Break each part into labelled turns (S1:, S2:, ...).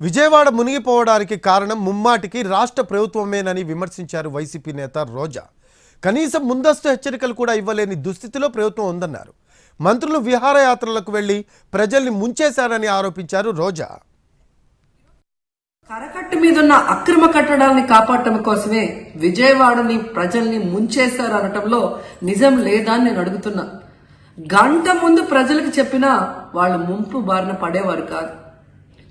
S1: విజయవాడ మునిగిపోవడానికి కారణం ముమ్మాటికి రాష్ట్ర ప్రభుత్వమేనని విమర్శించారు వైసీపీ నేత రోజా. కనీసం ముందస్తు హెచ్చరికలు కూడా ఇవ్వలేని దుస్థితిలో ప్రభుత్వం ఉందన్నారు. మంత్రులు విహారయాత్రలకు వెళ్ళి ప్రజల్ని ముంచేశారని ఆరోపించారు రోజా.
S2: కరకట్టు మీద ఉన్న అక్రమ కట్టడాల్ని కాపాడటం కోసమే విజయవాడని ప్రజల్ని ముంచేశారు అనటంలో నిజం లేదా అని నేను అడుగుతున్నా. గంట ముందు ప్రజలకు చెప్పినా వాళ్ళు ముంపు బారిన పడేవారు కాదు.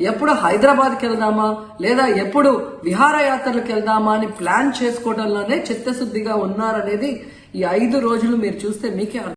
S2: ఎప్పుడు హైదరాబాద్కి వెళ్దామా? లేదా ఎప్పుడు విహారయాత్రలకు వెళ్దామా అని ప్లాన్ చేసుకోవడంలోనే చిత్తశుద్ధిగా ఉన్నారనేది ఈ ఐదు రోజులు మీరు చూస్తే మీకే